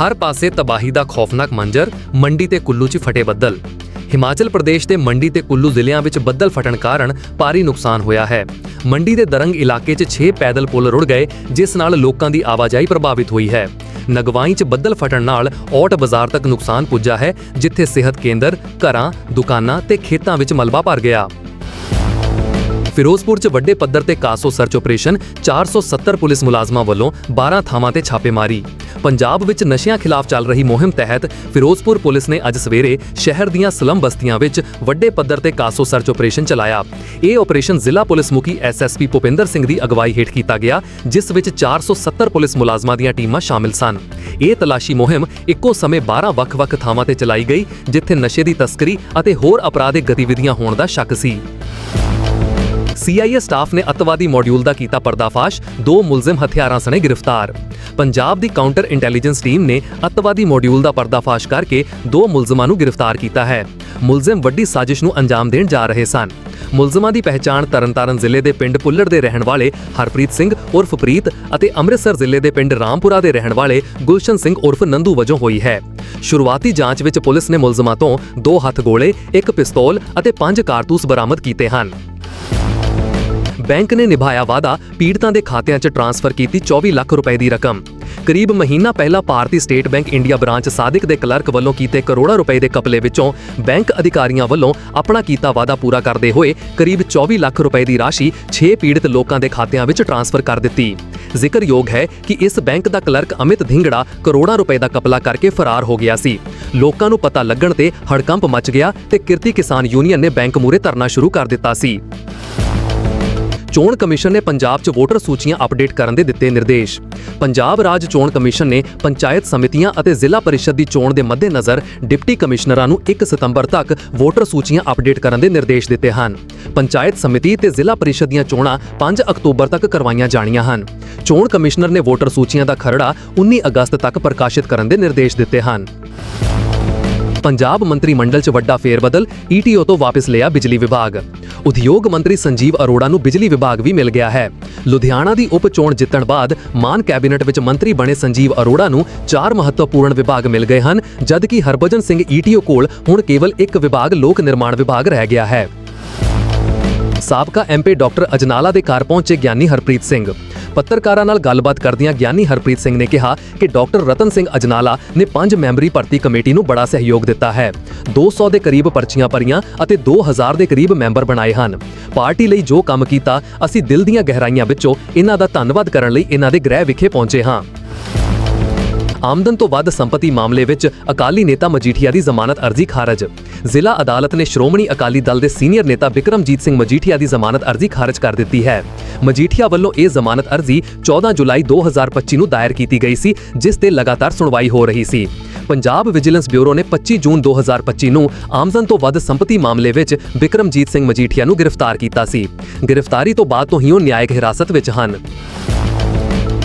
ਹਰ ਪਾਸੇ ਤਬਾਹੀ ਦਾ ਖੌਫਨਾਕ ਮੰਜ਼ਰ ਮੰਡੀ ਤੇ ਕੁੱਲੂ 'ਚ ਫਟੇ ਬੱਦਲ। ਹਿਮਾਚਲ ਪ੍ਰਦੇਸ਼ ਦੇ ਮੰਡੀ ਤੇ ਕੁੱਲੂ ਜ਼ਿਲ੍ਹਿਆਂ ਵਿੱਚ ਬੱਦਲ ਫਟਣ ਕਾਰਨ ਭਾਰੀ ਨੁਕਸਾਨ ਹੋਇਆ ਹੈ। ਮੰਡੀ ਦੇ ਦਰੰਗ ਇਲਾਕੇ 'ਚ 6 ਪੈਦਲ ਪੁਲ ਰੁੜ ਗਏ, ਜਿਸ ਨਾਲ ਲੋਕਾਂ ਦੀ ਆਵਾਜਾਈ ਪ੍ਰਭਾਵਿਤ ਹੋਈ ਹੈ। ਨਗਵਾਈ 'ਚ ਬੱਦਲ ਫਟਣ ਨਾਲ ਔਟ ਬਾਜ਼ਾਰ ਤੱਕ ਨੁਕਸਾਨ ਪੁੱਜਾ ਹੈ, ਜਿੱਥੇ ਸਿਹਤ ਕੇਂਦਰ, ਘਰਾਂ, ਦੁਕਾਨਾਂ ਤੇ ਖੇਤਾਂ ਵਿੱਚ ਮਲਬਾ ਭਰ ਗਿਆ। ਫਿਰੋਜ਼ਪੁਰ 'ਚ ਵੱਡੇ ਪੱਧਰ ਤੇ ਕਾਸੋ ਸਰਚ ਆਪਰੇਸ਼ਨ 470 ਪੁਲਿਸ ਮੁਲਾਜ਼ਮਾਂ ਵੱਲੋਂ 12 ਥਾਵਾਂ ਤੇ ਛਾਪੇਮਾਰੀ। ਪੰਜਾਬ ਵਿੱਚ ਨਸ਼ਿਆਂ ਖਿਲਾਫ ਚੱਲ ਰਹੀ ਮੁਹਿੰਮ ਤਹਿਤ ਫਿਰੋਜ਼ਪੁਰ ਪੁਲਿਸ ਨੇ ਅੱਜ ਸਵੇਰੇ ਸ਼ਹਿਰ ਦੀਆਂ ਸਲਮ ਬਸਤੀਆਂ ਵਿੱਚ ਵੱਡੇ ਪੱਧਰ ਤੇ ਕਾਸੋ ਸਰਚ ਆਪਰੇਸ਼ਨ ਚਲਾਇਆ। ਇਹ ਆਪਰੇਸ਼ਨ ਜ਼ਿਲ੍ਹਾ ਪੁਲਿਸ ਮੁਖੀ ਐਸਐਸਪੀ ਭੁਪਿੰਦਰ ਸਿੰਘ ਦੀ ਅਗਵਾਈ ਹੇਠ ਕੀਤਾ ਗਿਆ, ਜਿਸ ਵਿੱਚ 470 ਪੁਲਿਸ ਮੁਲਾਜ਼ਮਾਂ ਦੀਆਂ ਟੀਮਾਂ ਸ਼ਾਮਿਲ ਸਨ। ਇਹ ਤਲਾਸ਼ੀ ਮੁਹਿੰਮ ਇੱਕੋ ਸਮੇਂ 12 ਵੱਖ-ਵੱਖ ਥਾਵਾਂ ਤੇ ਚਲਾਈ ਗਈ, ਜਿੱਥੇ ਨਸ਼ੇ ਦੀ ਤਸਕਰੀ ਅਤੇ ਹੋਰ ਅਪਰਾਧਿਕ ਗਤੀਵਿਧੀਆਂ ਹੋਣ ਦਾ ਸ਼ੱਕ ਸੀ। ਸੀਆਈਏ ਸਟਾਫ ਨੇ ਅਤਵਾਦੀ ਮੋਡਿਊਲ ਦਾ ਕੀਤਾ ਪਰਦਾਫਾਸ਼। ਦੋ ਮੁਲਜ਼ਮ ਹਥਿਆਰਾਂ ਸਣੇ ਗ੍ਰਿਫਤਾਰ। ਪੰਜਾਬ ਦੀ ਕਾਊਂਟਰ ਇੰਟੈਲੀਜੈਂਸ ਟੀਮ ਨੇ ਅਤਵਾਦੀ ਮੋਡਿਊਲ ਦਾ ਪਰਦਾਫਾਸ਼ ਕਰਕੇ ਦੋ ਮੁਲਜ਼ਮਾਂ ਨੂੰ ਗ੍ਰਿਫਤਾਰ ਕੀਤਾ ਹੈ। ਮੁਲਜ਼ਮ ਵੱਡੀ ਸਾਜ਼ਿਸ਼ ਨੂੰ ਅੰਜਾਮ ਦੇਣ ਜਾ ਰਹੇ ਸਨ। ਮੁਲਜ਼ਮਾਂ ਦੀ ਪਹਿਚਾਣ ਤਰਨਤਾਰਨ ਜ਼ਿਲ੍ਹੇ ਦੇ ਪਿੰਡ ਪੁੱਲੜ ਦੇ ਰਹਿਣ ਵਾਲੇ ਹਰਪ੍ਰੀਤ ਸਿੰਘ ਉਰਫ ਪ੍ਰੀਤ ਅਤੇ ਅੰਮ੍ਰਿਤਸਰ ਜ਼ਿਲ੍ਹੇ ਦੇ ਪਿੰਡ ਰਾਮਪੁਰਾ ਦੇ ਰਹਿਣ ਵਾਲੇ ਗੁਲਸ਼ਨ ਸਿੰਘ ਉਰਫ ਨੰਦੂ ਵਜੋਂ ਹੋਈ ਹੈ। ਸ਼ੁਰੂਆਤੀ ਜਾਂਚ ਵਿੱਚ ਪੁਲਿਸ ਨੇ ਮੁਲਜ਼ਮਾਂ ਤੋਂ ਦੋ ਹੱਥ ਗੋਲੇ, ਇੱਕ ਪਿਸਤੌਲ ਅਤੇ ਪੰਜ ਕਾਰਤੂਸ ਬਰਾਮਦ ਕੀਤੇ ਹਨ। ਬੈਂਕ ਨੇ ਨਿਭਾਇਆ ਵਾਅਦਾ ਪੀੜਤਾਂ ਦੇ ਖਾਤਿਆਂ 'ਚ ਟ੍ਰਾਂਸਫਰ ਕੀਤੀ 24 ਲੱਖ ਰੁਪਏ ਦੀ ਰਕਮ। ਕਰੀਬ ਮਹੀਨਾ ਪਹਿਲਾਂ ਭਾਰਤੀ State Bank India branch Sadiq ਦੇ ਕਲਰਕ ਵੱਲੋਂ ਕੀਤੇ ਕਰੋੜਾਂ ਰੁਪਏ ਦੇ ਕਪਲੇ ਵਿੱਚੋਂ ਬੈਂਕ ਅਧਿਕਾਰੀਆਂ ਵੱਲੋਂ ਆਪਣਾ ਕੀਤਾ ਵਾਅਦਾ ਪੂਰਾ ਕਰਦੇ ਹੋਏ ਕਰੀਬ 24 ਲੱਖ ਰੁਪਏ ਦੀ ਰਾਸ਼ੀ 6 ਪੀੜਤ ਲੋਕਾਂ ਦੇ ਖਾਤਿਆਂ ਵਿੱਚ ਟ੍ਰਾਂਸਫਰ ਕਰ ਦਿੱਤੀ। ਜ਼ਿਕਰਯੋਗ ਹੈ ਕਿ ਇਸ ਬੈਂਕ ਦਾ ਕਲਰਕ ਅਮਿਤ ਧਿੰਗੜਾ ਕਰੋੜਾਂ ਰੁਪਏ ਦਾ ਕਪਲਾ ਕਰਕੇ ਫਰਾਰ ਹੋ ਗਿਆ ਸੀ। ਲੋਕਾਂ ਨੂੰ ਪਤਾ ਲੱਗਣ ਤੇ ਹੜਕੰਪ ਮਚ ਗਿਆ ਤੇ ਕਿਰਤੀ ਕਿਸਾਨ ਯੂਨੀਅਨ ਨੇ ਬੈਂਕ ਮੂਰੇ ਧਰਨਾ ਸ਼ੁਰੂ ਕਰ ਦਿੱਤਾ ਸੀ। ਚੋਣ ਕਮਿਸ਼ਨ ਨੇ ਪੰਜਾਬ 'ਚ ਵੋਟਰ ਸੂਚੀਆਂ ਅਪਡੇਟ ਕਰਨ ਦੇ ਦਿੱਤੇ ਨਿਰਦੇਸ਼। ਪੰਜਾਬ ਰਾਜ ਚੋਣ ਕਮਿਸ਼ਨ ਨੇ ਪੰਚਾਇਤ ਸਮਿਤੀਆਂ ਅਤੇ ਜ਼ਿਲ੍ਹਾ ਪਰਿਸ਼ਦ ਦੀ ਚੋਣ ਦੇ ਮੱਦੇਨਜ਼ਰ ਡਿਪਟੀ ਕਮਿਸ਼ਨਰਾਂ ਨੂੰ 1 ਸਤੰਬਰ ਤੱਕ ਵੋਟਰ ਸੂਚੀਆਂ ਅਪਡੇਟ ਕਰਨ ਦੇ ਨਿਰਦੇਸ਼ ਦਿੱਤੇ ਹਨ। ਪੰਚਾਇਤ ਸਮਿਤੀ ਤੇ ਜ਼ਿਲ੍ਹਾ ਪਰਿਸ਼ਦ ਦੀਆਂ ਚੋਣਾਂ 5 ਅਕਤੂਬਰ ਤੱਕ ਕਰਵਾਈਆਂ ਜਾਣੀਆਂ ਹਨ। ਚੋਣ ਕਮਿਸ਼ਨਰ ਨੇ ਵੋਟਰ ਸੂਚੀਆਂ ਦਾ ਖਰੜਾ 19 ਅਗਸਤ ਤੱਕ ਪ੍ਰਕਾਸ਼ਿਤ ਕਰਨ ਦੇ ਨਿਰਦੇਸ਼ ਦਿੱਤੇ ਹਨ। ਪੰਜਾਬ ਮੰਤਰੀ ਮੰਡਲ 'ਚ ਵੱਡਾ ਫੇਰਬਦਲ ਈਟੀਓ ਤੋਂ ਵਾਪਸ ਲਿਆ ਬਿਜਲੀ ਵਿਭਾਗ। ਉਦਯੋਗ ਮੰਤਰੀ ਸੰਜੀਵ ਅਰੋੜਾ ਨੂੰ ਬਿਜਲੀ ਵਿਭਾਗ ਵੀ ਮਿਲ ਗਿਆ ਹੈ। ਲੁਧਿਆਣਾ ਦੀ ਉਪ ਚੋਣ ਜਿੱਤਣ ਬਾਅਦ ਮਾਨ ਕੈਬਨਿਟ ਵਿੱਚ ਮੰਤਰੀ ਬਣੇ ਸੰਜੀਵ ਅਰੋੜਾ ਨੂੰ ਚਾਰ ਮਹੱਤਵਪੂਰਨ ਵਿਭਾਗ ਮਿਲ ਗਏ ਹਨ, ਜਦਕਿ ਹਰਭਜਨ ਸਿੰਘ ਈਟੀਓ ਕੋਲ ਹੁਣ ਕੇਵਲ ਇੱਕ ਵਿਭਾਗ ਲੋਕ ਨਿਰਮਾਣ ਵਿਭਾਗ ਰਹਿ ਗਿਆ ਹੈ। ਸਾਬਕਾ ਐਮਪੀ ਡਾਕਟਰ ਅਜਨਾਲਾ ਦੇ ਘਰ ਪਹੁੰਚੇ ਗਿਆਨੀ ਹਰਪ੍ਰੀਤ ਸਿੰਘ। ਪੱਤਰਕਾਰਾਂ ਨਾਲ ਗੱਲਬਾਤ ਕਰਦਿਆਂ ਗਿਆਨੀ ਹਰਪ੍ਰੀਤ ਸਿੰਘ ਨੇ ਕਿਹਾ ਕਿ ਡਾਕਟਰ ਰਤਨ ਸਿੰਘ ਅਜਨਾਲਾ ਨੇ ਪੰਜ ਮੈਂਬਰੀ ਭਰਤੀ ਕਮੇਟੀ ਨੂੰ ਬੜਾ ਸਹਿਯੋਗ ਦਿੱਤਾ ਹੈ। 200 ਦੇ ਕਰੀਬ ਪਰਚੀਆਂ ਭਰੀਆਂ ਅਤੇ 2000 ਦੇ ਕਰੀਬ ਮੈਂਬਰ ਬਣਾਏ ਹਨ। ਪਾਰਟੀ ਲਈ ਜੋ ਕੰਮ ਕੀਤਾ, ਅਸੀਂ ਦਿਲ ਦੀਆਂ ਗਹਿਰਾਈਆਂ ਵਿੱਚੋਂ ਇਹਨਾਂ ਦਾ ਧੰਨਵਾਦ ਕਰਨ ਲਈ ਇਹਨਾਂ ਦੇ ਗ੍ਰਹਿ ਵਿਖੇ ਪਹੁੰਚੇ ਹਾਂ। ਆਮਦਨ ਤੋਂ ਵੱਧ ਸੰਪਤੀ ਮਾਮਲੇ ਵਿੱਚ ਅਕਾਲੀ ਨੇਤਾ ਮਜੀਠੀਆ ਦੀ ਜ਼ਮਾਨਤ ਅਰਜ਼ੀ ਖਾਰਜ। ਜ਼ਿਲ੍ਹਾ ਅਦਾਲਤ ਨੇ ਸ਼੍ਰੋਮਣੀ ਅਕਾਲੀ ਦਲ ਦੇ ਸੀਨੀਅਰ ਨੇਤਾ ਬਿਕਰਮਜੀਤ ਸਿੰਘ ਮਜੀਠੀਆ ਦੀ ਜ਼ਮਾਨਤ ਅਰਜ਼ੀ ਖਾਰਜ ਕਰ ਦਿੱਤੀ ਹੈ। ਮਜੀਠੀਆ ਵੱਲੋਂ ਇਹ ਜ਼ਮਾਨਤ ਅਰਜ਼ੀ 14 ਜੁਲਾਈ 2025 ਨੂੰ ਦਾਇਰ ਕੀਤੀ ਗਈ ਸੀ, ਜਿਸ ਤੇ ਲਗਾਤਾਰ ਸੁਣਵਾਈ ਹੋ ਰਹੀ ਸੀ। ਪੰਜਾਬ ਵਿਜੀਲੈਂਸ ਬਿਊਰੋ ਨੇ 25 ਜੂਨ 2025 ਨੂੰ ਆਮਦਨ ਤੋਂ ਵੱਧ ਸੰਪਤੀ ਮਾਮਲੇ ਵਿੱਚ ਬਿਕਰਮਜੀਤ ਸਿੰਘ ਮਜੀਠੀਆ ਨੂੰ ਗ੍ਰਿਫਤਾਰ ਕੀਤਾ ਸੀ। ਗ੍ਰਿਫਤਾਰੀ ਤੋਂ ਬਾਅਦ ਤੋਂ ਹੀ ਉਹ ਨਿਆਇਕ ਹਿਰਾਸਤ ਵਿੱਚ ਹਨ।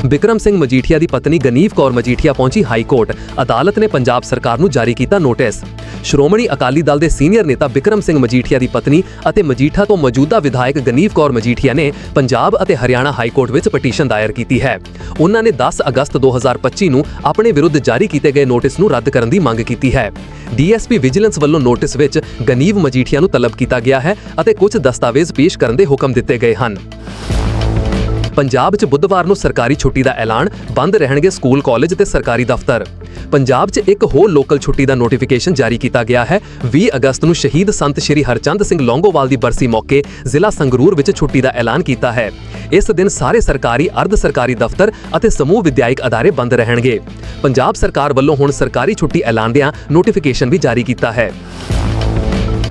ਬਿਕਰਮ ਸਿੰਘ ਮਜੀਠੀਆ ਦੀ ਪਤਨੀ ਗਨੀਵ ਕੌਰ ਮਜੀਠੀਆ ਪਹੁੰਚੀ ਹਾਈ ਕੋਰਟ ਅਦਾਲਤ ਨੇ ਪੰਜਾਬ ਸਰਕਾਰ ਨੂੰ ਜਾਰੀ ਕੀਤਾ ਨੋਟਿਸ। ਸ਼੍ਰੋਮਣੀ ਅਕਾਲੀ ਦਲ ਦੇ ਸੀਨੀਅਰ ਨੇਤਾ ਬਿਕਰਮ ਸਿੰਘ ਮਜੀਠੀਆ ਦੀ ਪਤਨੀ ਅਤੇ ਮਜੀਠਾ ਤੋਂ ਮੌਜੂਦਾ ਵਿਧਾਇਕ ਗਨੀਵ ਕੌਰ ਮਜੀਠੀਆ ਨੇ ਪੰਜਾਬ ਅਤੇ ਹਰਿਆਣਾ ਹਾਈ ਕੋਰਟ ਵਿੱਚ ਪਟੀਸ਼ਨ ਦਾਇਰ ਕੀਤੀ ਹੈ। ਉਹਨਾਂ ਨੇ 10 ਅਗਸਤ 2025 ਨੂੰ ਆਪਣੇ ਵਿਰੁੱਧ ਜਾਰੀ ਕੀਤੇ ਗਏ ਨੋਟਿਸ ਨੂੰ ਰੱਦ ਕਰਨ ਦੀ ਮੰਗ ਕੀਤੀ ਹੈ। ਡੀਐਸਪੀ ਵਿਜੀਲੈਂਸ ਵੱਲੋਂ ਨੋਟਿਸ ਵਿੱਚ ਗਨੀਵ ਮਜੀਠੀਆ ਨੂੰ ਤਲਬ ਕੀਤਾ ਗਿਆ ਹੈ ਅਤੇ ਕੁਝ ਦਸਤਾਵੇਜ਼ ਪੇਸ਼ ਕਰਨ ਦੇ ਹੁਕਮ ਦਿੱਤੇ ਗਏ ਹਨ। ਪੰਜਾਬ 'ਚ ਬੁੱਧਵਾਰ ਨੂੰ ਸਰਕਾਰੀ ਛੁੱਟੀ ਦਾ ਐਲਾਨ, ਬੰਦ ਰਹਿਣਗੇ ਸਕੂਲ, ਕਾਲਜ ਤੇ ਸਰਕਾਰੀ ਦਫ਼ਤਰ। ਪੰਜਾਬ 'ਚ ਇੱਕ ਹੋਰ ਲੋਕਲ ਛੁੱਟੀ ਦਾ ਨੋਟੀਫਿਕੇਸ਼ਨ ਜਾਰੀ ਕੀਤਾ ਗਿਆ ਹੈ। 20 ਅਗਸਤ ਨੂੰ ਸ਼ਹੀਦ ਸੰਤ ਸ਼੍ਰੀ ਹਰਚੰਦ ਸਿੰਘ ਲੌਂਗੋਵਾਲ ਦੀ ਬਰਸੀ ਮੌਕੇ ਜ਼ਿਲ੍ਹਾ ਸੰਗਰੂਰ ਵਿੱਚ ਛੁੱਟੀ ਦਾ ਐਲਾਨ ਕੀਤਾ ਹੈ। ਇਸ ਦਿਨ ਸਾਰੇ ਸਰਕਾਰੀ, ਅਰਧ ਸਰਕਾਰੀ ਦਫ਼ਤਰ ਅਤੇ ਸਮੂਹ ਵਿਦਿਆਇਕ ਅਦਾਰੇ ਬੰਦ ਰਹਿਣਗੇ। ਪੰਜਾਬ ਸਰਕਾਰ ਵੱਲੋਂ ਹੁਣ ਸਰਕਾਰੀ ਛੁੱਟੀ ਐਲਾਨਦਿਆਂ ਨੋਟੀਫਿਕੇਸ਼ਨ ਵੀ ਜਾਰੀ ਕੀਤਾ ਹੈ।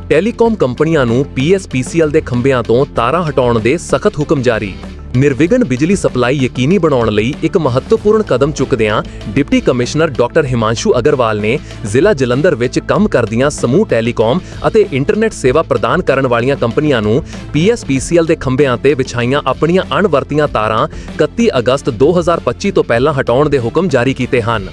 ਟੈਲੀਕਾਮ ਕੰਪਨੀਆਂ ਨੂੰ ਪੀਐਸਪੀਸੀਐਲ ਦੇ ਖੰਭਿਆਂ ਤੋਂ ਤਾਰਾਂ ਹਟਾਉਣ ਦੇ ਸਖਤ ਹੁਕਮ ਜਾਰੀ। ਨਿਰਵਿਘਨ ਬਿਜਲੀ ਸਪਲਾਈ ਯਕੀਨੀ ਬਣਾਉਣ ਲਈ ਇੱਕ ਮਹੱਤਵਪੂਰਨ ਕਦਮ ਚੁੱਕਦਿਆਂ deputy commissioner doctor Himanshu Agarwal ਨੇ ਜ਼ਿਲ੍ਹਾ ਜਲੰਧਰ ਵਿੱਚ ਕੰਮ ਕਰਦੀਆਂ ਸਮੂਹ ਟੈਲੀਕਾਮ ਅਤੇ ਇੰਟਰਨੈਟ ਸੇਵਾ ਪ੍ਰਦਾਨ ਕਰਨ ਵਾਲੀਆਂ ਕੰਪਨੀਆਂ ਨੂੰ ਪੀਐਸਪੀਸੀਐਲ ਦੇ ਖੰਭਿਆਂ ਤੇ ਵਿਛਾਈਆਂ ਆਪਣੀਆਂ ਅਣਵਰਤੀਆਂ ਤਾਰਾਂ 31 ਅਗਸਤ 2025 ਤੋਂ ਪਹਿਲਾਂ ਹਟਾਉਣ ਦੇ ਹੁਕਮ ਜਾਰੀ ਕੀਤੇ ਹਨ।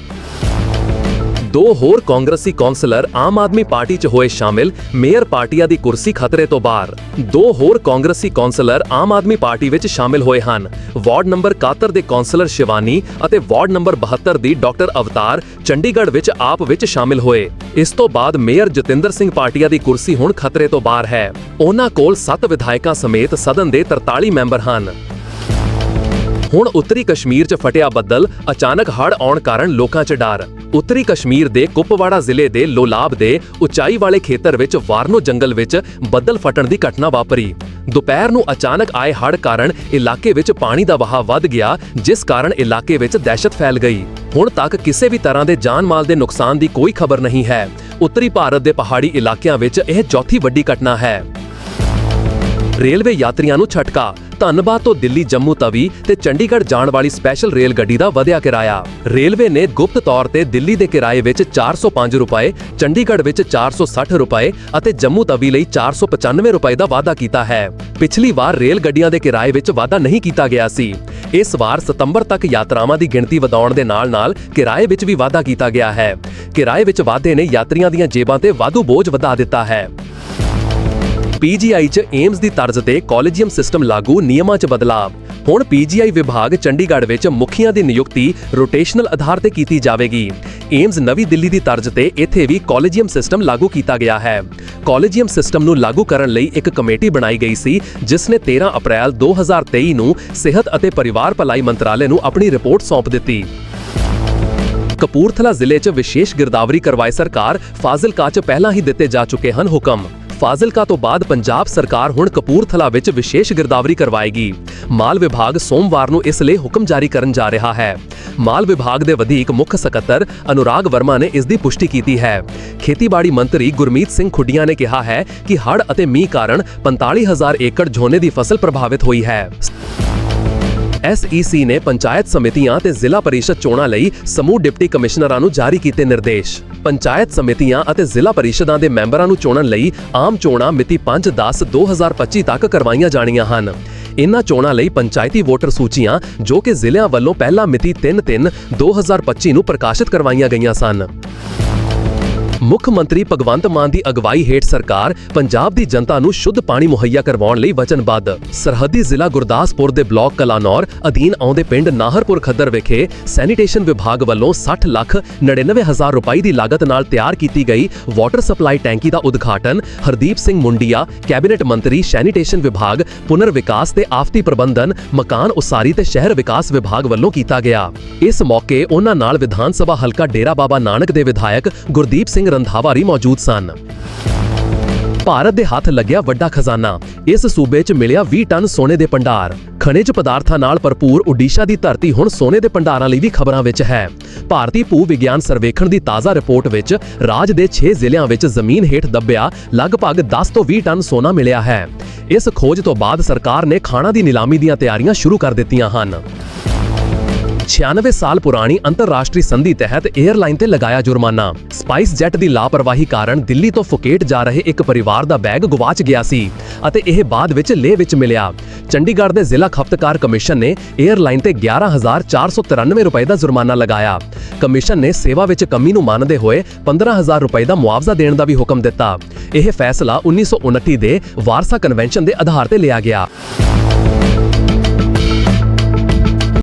ਦੋ ਹੋਰ ਕਾਂਗਰਸੀ ਕੌਂਸਲਰ ਆਮ ਆਦਮੀ ਪਾਰਟੀ 'ਚ ਹੋਏ ਸ਼ਾਮਿਲ ਮੇਅਰ ਪਾਰਟੀਆਂ ਦੀ ਕੁਰਸੀ ਖਤਰੇ ਤੋਂ ਬਾਹਰ। ਦੋ ਹੋਰ ਕਾਂਗਰਸੀ ਕੌਂਸਲਰ ਆਮ ਆਦਮੀ ਪਾਰਟੀ ਵਿੱਚ ਸ਼ਾਮਿਲ ਹੋਏ ਹਨ। ਵਾਰਡ ਨੰਬਰ 71 ਦੇ ਕੌਂਸਲਰ ਸ਼ਿਵਾਨੀ ਅਤੇ ਵਾਰਡ ਨੰਬਰ 72 ਦੀ ਡਾਕਟਰ ਅਵਤਾਰ ਚੰਡੀਗੜ੍ਹ ਵਿੱਚ ਆਪ ਵਿੱਚ ਸ਼ਾਮਿਲ ਹੋਏ। ਇਸ ਤੋਂ ਬਾਅਦ ਮੇਅਰ ਜਤਿੰਦਰ ਸਿੰਘ ਪਾਰਟੀਆਂ ਦੀ ਕੁਰਸੀ ਹੁਣ ਖਤਰੇ ਤੋਂ ਬਾਹਰ ਹੈ। ਉਹਨਾਂ ਕੋਲ 7 ਵਿਧਾਇਕਾਂ ਸਮੇਤ ਸਦਨ ਦੇ 43 ਮੈਂਬਰ ਹਨ। ਹੁਣ ਉੱਤਰੀ ਕਸ਼ਮੀਰ 'ਚ ਫਟਿਆ ਬੱਦਲ ਅਚਾਨਕ ਹੜ੍ਹ ਆਉਣ ਕਾਰਨ ਲੋਕਾਂ 'ਚ ਡਰ। ਉੱਤਰੀ ਕਸ਼ਮੀਰ ਦੇ ਕੁਪਵਾੜਾ ਜ਼ਿਲ੍ਹੇ ਦੇ ਲੋਲਾਬ ਦੇ ਉਚਾਈ ਵਾਲੇ ਖੇਤਰ ਵਿੱਚ ਵਾਰਨੋ ਜੰਗਲ ਵਿੱਚ ਬੱਦਲ ਫਟਣ ਦੀ ਘਟਨਾ ਵਾਪਰੀ। ਦੁਪਹਿਰ ਨੂੰ ਅਚਾਨਕ ਆਏ ਹੜ੍ਹ ਕਾਰਨ ਇਲਾਕੇ ਵਿੱਚ ਪਾਣੀ ਦਾ ਵਹਾਅ ਵੱਧ ਗਿਆ, ਜਿਸ ਕਾਰਨ ਇਲਾਕੇ ਵਿੱਚ ਦਹਿਸ਼ਤ ਫੈਲ ਗਈ। ਹੁਣ ਤੱਕ ਕਿਸੇ ਵੀ ਤਰ੍ਹਾਂ ਦੇ ਜਾਨ ਮਾਲ ਦੇ ਨੁਕਸਾਨ ਦੀ ਕੋਈ ਖਬਰ ਨਹੀਂ ਹੈ। ਉੱਤਰੀ ਭਾਰਤ ਦੇ ਪਹਾੜੀ ਇਲਾਕਿਆਂ ਵਿੱਚ ਇਹ ਚੌਥੀ ਵੱਡੀ ਘਟਨਾ ਹੈ। ਰੇਲਵੇ ਯਾਤਰੀਆਂ ਨੂੰ ਛਟਕਾ। ਧੰਨਵਾਦ ਤੋਂ ਦਿੱਲੀ, ਜੰਮੂ ਤਵੀ ਤੇ ਚੰਡੀਗੜ੍ਹ ਜਾਣ ਵਾਲੀ ਸਪੈਸ਼ਲ ਰੇਲ ਗੱਡੀ ਦਾ ਵਧਿਆ ਕਿਰਾਇਆ। ਰੇਲਵੇ ਨੇ ਗੁਪਤ ਤੌਰ ਤੇ ਦਿੱਲੀ ਦੇ ਕਿਰਾਏ ਵਿੱਚ 405 ਰੁਪਏ, ਚੰਡੀਗੜ੍ਹ ਵਿੱਚ 460 ਰੁਪਏ ਅਤੇ ਜੰਮੂ ਤਵੀ ਲਈ 495 ਰੁਪਏ ਦਾ ਵਾਅਦਾ ਕੀਤਾ ਹੈ। ਪਿਛਲੀ ਵਾਰ ਰੇਲ ਗੱਡੀਆਂ ਦੇ ਕਿਰਾਏ ਵਿੱਚ ਵਾਅਦਾ ਨਹੀਂ ਕੀਤਾ ਗਿਆ ਸੀ। ਇਸ ਵਾਰ ਸਤੰਬਰ ਤੱਕ ਯਾਤਰਾਵਾਂ ਦੀ ਗਿਣਤੀ ਵਧਾਉਣ ਦੇ ਨਾਲ-ਨਾਲ ਕਿਰਾਏ ਵਿੱਚ ਵੀ ਵਾਅਦਾ ਕੀਤਾ ਗਿਆ ਹੈ। ਕਿਰਾਏ ਵਿੱਚ ਵਾਧੇ ਨੇ ਯਾਤਰੀਆਂ ਦੀਆਂ ਜੇਬਾਂ ਤੇ ਵਾਧੂ ਬੋਝ ਵਧਾ ਦਿੱਤਾ ਹੈ। ਪੀਜੀਆਈ 'ਚ ਏਮਸ ਦੀ ਤਰਜ਼ ਤੇ ਕਾਲਜੀਅਮ ਸਿਸਟਮ ਲਾਗੂ ਨਿਯਮਾਂ 'ਚ ਬਦਲਾਅ। ਹੁਣ ਪੀਜੀਆਈ ਵਿਭਾਗ ਚੰਡੀਗੜ੍ਹ ਵਿੱਚ ਮੁਖੀਆਂ ਦੀ ਨਿਯੁਕਤੀ ਰੋਟੇਸ਼ਨਲ ਆਧਾਰ ਤੇ ਕੀਤੀ ਜਾਵੇਗੀ। ਏਮਸ ਨਵੀਂ ਦਿੱਲੀ ਦੀ ਤਰਜ਼ ਤੇ ਇੱਥੇ ਵੀ ਕਾਲਜੀਅਮ ਸਿਸਟਮ ਲਾਗੂ ਕੀਤਾ ਗਿਆ ਹੈ। ਕਾਲਜੀਅਮ ਸਿਸਟਮ ਨੂੰ ਲਾਗੂ ਕਰਨ ਲਈ ਇੱਕ ਕਮੇਟੀ ਬਣਾਈ ਗਈ ਸੀ, ਜਿਸ ਨੇ 13 ਅਪ੍ਰੈਲ 2023 ਨੂੰ ਸਿਹਤ ਅਤੇ ਪਰਿਵਾਰ ਭਲਾਈ ਮੰਤਰਾਲੇ ਨੂੰ ਆਪਣੀ ਰਿਪੋਰਟ ਸੌਂਪ ਦਿੱਤੀ। ਕਪੂਰਥਲਾ ਜ਼ਿਲ੍ਹੇ 'ਚ ਵਿਸ਼ੇਸ਼ ਗਿਰਦਾਵਰੀ ਕਰਵਾਏ ਸਰਕਾਰ ਫਾਜ਼ਿਲਕਾ 'ਚ ਪਹਿਲਾਂ ਹੀ ਦਿੱਤੇ ਜਾ ਚੁੱਕੇ ਹਨ ਹੁਕਮ। ਫਾਜ਼ਿਲਕਾ ਤੋਂ ਬਾਅਦ ਪੰਜਾਬ ਸਰਕਾਰ ਹੁਣ ਕਪੂਰਥਲਾ ਵਿੱਚ ਵਿਸ਼ੇਸ਼ ਗਿਰਦਾਵਰੀ ਕਰਵਾਏਗੀ। ਮਾਲ ਵਿਭਾਗ ਸੋਮਵਾਰ ਨੂੰ ਇਸ ਲਈ ਹੁਕਮ ਜਾਰੀ ਕਰਨ ਜਾ ਰਿਹਾ ਹੈ। ਮਾਲ ਵਿਭਾਗ ਦੇ ਵਧੀਕ ਮੁੱਖ ਸਕੱਤਰ ਅਨੁਰਾਗ ਵਰਮਾ ਨੇ ਇਸ ਦੀ ਪੁਸ਼ਟੀ ਕੀਤੀ ਹੈ। ਖੇਤੀਬਾੜੀ ਮੰਤਰੀ ਗੁਰਮੀਤ ਸਿੰਘ ਖੁੱਡੀਆਂ ਨੇ ਕਿਹਾ ਹੈ ਕਿ ਹੜ੍ਹ ਅਤੇ ਮੀਂਹ ਕਾਰਨ 45000 ਏਕੜ ਝੋਨੇ ਦੀ ਫਸਲ ਪ੍ਰਭਾਵਿਤ ਹੋਈ ਹੈ। SEC ਨੇ ਪੰਚਾਇਤ ਸਮਿਤੀਆਂ ਤੇ ਜ਼ਿਲ੍ਹਾ ਪਰਿਸ਼ਦ ਚੋਣਾਂ ਲਈ ਸਮੂਹ ਡਿਪਟੀ ਕਮਿਸ਼ਨਰਾਂ ਨੂੰ ਜਾਰੀ ਕੀਤੇ ਨਿਰਦੇਸ਼। ਪੰਚਾਇਤ ਸਮਿਤੀਆਂ ਅਤੇ ਜ਼ਿਲ੍ਹਾ ਪਰਿਸ਼ਦਾਂ ਦੇ ਮੈਂਬਰਾਂ ਨੂੰ ਚੁਣਨ ਲਈ ਆਮ ਚੋਣਾਂ ਮਿਤੀ 5/10/2025 ਤੱਕ ਕਰਵਾਈਆਂ ਜਾਣੀਆਂ ਹਨ। ਇਨ੍ਹਾਂ ਚੋਣਾਂ ਲਈ ਪੰਚਾਇਤੀ ਵੋਟਰ ਸੂਚੀਆਂ ਜੋ ਕਿ ਜ਼ਿਲ੍ਹਿਆਂ ਵੱਲੋਂ ਪਹਿਲਾਂ ਮਿਤੀ 3/3/2025 ਨੂੰ ਪ੍ਰਕਾਸ਼ਿਤ ਕਰਵਾਈਆਂ ਗਈਆਂ ਸਨ। ਮੁੱਖ ਮੰਤਰੀ ਭਗਵੰਤ ਮਾਨ ਦੀ ਅਗਵਾਈ ਹੇਠ ਸਰਕਾਰ ਪੰਜਾਬ ਦੀ ਜਨਤਾ ਨੂੰ ਸ਼ੁੱਧ ਪਾਣੀ ਮੁਹੱਈਆ ਕਰਵਾਉਣ ਲਈ ਵਚਨਬੱਧ। ਸਰਹੱਦੀ ਜ਼ਿਲ੍ਹਾ ਗੁਰਦਾਸਪੁਰ ਦੇ ਬਲਾਕ ਕਲਾਨੌਰ ਅਧੀਨ ਆਉਂਦੇ ਪਿੰਡ ਨਾਹਰਪੁਰ ਖੱਦਰ ਵਿਖੇ ਸੈਨੀਟੇਸ਼ਨ ਵਿਭਾਗ ਵੱਲੋਂ 60 ਲੱਖ 99 ਰੁਪਏ ਦੀ ਲਾਗਤ ਨਾਲ ਤਿਆਰ ਕੀਤੀ ਗਈ ਵਾਟਰ ਸਪਲਾਈ ਟੈਂਕੀ ਦਾ ਉਦਘਾਟਨ ਹਰਦੀਪ ਸਿੰਘ ਮੁੰਡੀਆ, ਕੈਬਨਿਟ ਮੰਤਰੀ ਸੈਨੀਟੇਸ਼ਨ ਵਿਭਾਗ, ਪੁਨਰ ਵਿਕਾਸ ਤੇ ਆਫਤੀ ਪ੍ਰਬੰਧਨ, ਮਕਾਨ ਉਸਾਰੀ ਤੇ ਸ਼ਹਿਰ ਵਿਕਾਸ ਵਿਭਾਗ ਵੱਲੋਂ ਕੀਤਾ ਗਿਆ। ਇਸ ਮੌਕੇ ਉਹਨਾਂ ਨਾਲ ਵਿਧਾਨ ਸਭਾ ਹਲਕਾ ਡੇਰਾ ਬਾਬਾ ਨਾਨਕ ਦੇ ਵਿਧਾਇਕ ਗੁਰਦੀਪ ਸਿੰਘ ਸਿੰਘ ਰੰਧਾਵਾਰੀ ਮੌਜੂਦ ਸਨ। ਭਾਰਤ ਦੇ ਹੱਥ ਲੱਗਿਆ ਵੱਡਾ ਖਜ਼ਾਨਾ। ਇਸ ਸੂਬੇ 'ਚ ਮਿਲਿਆ 20 ਟਨ ਸੋਨੇ ਦੇ ਭੰਡਾਰ। ਖਣਿਜ ਪਦਾਰਥਾਂ ਨਾਲ ਭਰਪੂਰ ਓਡੀਸ਼ਾ ਦੀ ਧਰਤੀ ਹੁਣ ਸੋਨੇ ਦੇ ਭੰਡਾਰਾਂ ਲਈ ਵੀ ਖਬਰਾਂ ਵਿੱਚ ਹੈ। ਭਾਰਤੀ ਭੂ ਵਿਗਿਆਨ ਸਰਵੇਖਣ ਦੀ ਤਾਜ਼ਾ ਰਿਪੋਰਟ ਵਿੱਚ ਰਾਜ ਦੇ 6 ਜ਼ਿਲ੍ਹਿਆਂ ਵਿੱਚ ਜ਼ਮੀਨ ਹੇਠ ਦੱਬਿਆ ਲਗਭਗ 10 ਤੋਂ 20 ਟਨ ਸੋਨਾ ਮਿਲਿਆ ਹੈ। ਇਸ ਖੋਜ ਤੋਂ ਬਾਅਦ ਸਰਕਾਰ ਨੇ ਖਾਣਾ ਦੀ ਨਿਲਾਮੀ ਦੀਆਂ ਤਿਆਰੀਆਂ ਸ਼ੁਰੂ ਕਰ ਦਿੱਤੀਆਂ ਹਨ। 96 ਸਾਲ ਪੁਰਾਣੀ ਅੰਤਰਰਾਸ਼ਟਰੀ ਸੰਧੀ ਤਹਿਤ 에ਅਰਲਾਈਨ ਤੇ ਲਗਾਇਆ ਜੁਰਮਾਨਾ। ਸਪਾਈਸ ਜੈਟ ਦੀ ਲਾਪਰਵਾਹੀ ਕਾਰਨ ਦਿੱਲੀ ਤੋਂ ਫੁਕੇਟ ਜਾ ਰਹੇ ਇੱਕ ਪਰਿਵਾਰ ਦਾ ਬੈਗ ਗਵਾਚ ਗਿਆ ਸੀ ਅਤੇ ਇਹ ਬਾਅਦ ਵਿੱਚ ਲੇਹ ਵਿੱਚ ਮਿਲਿਆ। ਚੰਡੀਗੜ੍ਹ ਦੇ ਜ਼ਿਲ੍ਹਾ ਖਪਤਕਾਰ ਕਮਿਸ਼ਨ ਨੇ 에ਅਰਲਾਈਨ ਤੇ 11493 ਰੁਪਏ ਦਾ ਜੁਰਮਾਨਾ ਲਗਾਇਆ। ਕਮਿਸ਼ਨ ਨੇ ਸੇਵਾ ਵਿੱਚ ਕਮੀ ਨੂੰ ਮੰਨਦੇ ਹੋਏ 15000 ਰੁਪਏ ਦਾ ਮੁਆਵਜ਼ਾ ਦੇਣ ਦਾ ਵੀ ਹੁਕਮ ਦਿੱਤਾ। ਇਹ ਫੈਸਲਾ 1929 ਦੇ ਵਾਰਸਾ ਕਨਵੈਨਸ਼ਨ ਦੇ ਆਧਾਰ ਤੇ ਲਿਆ ਗਿਆ।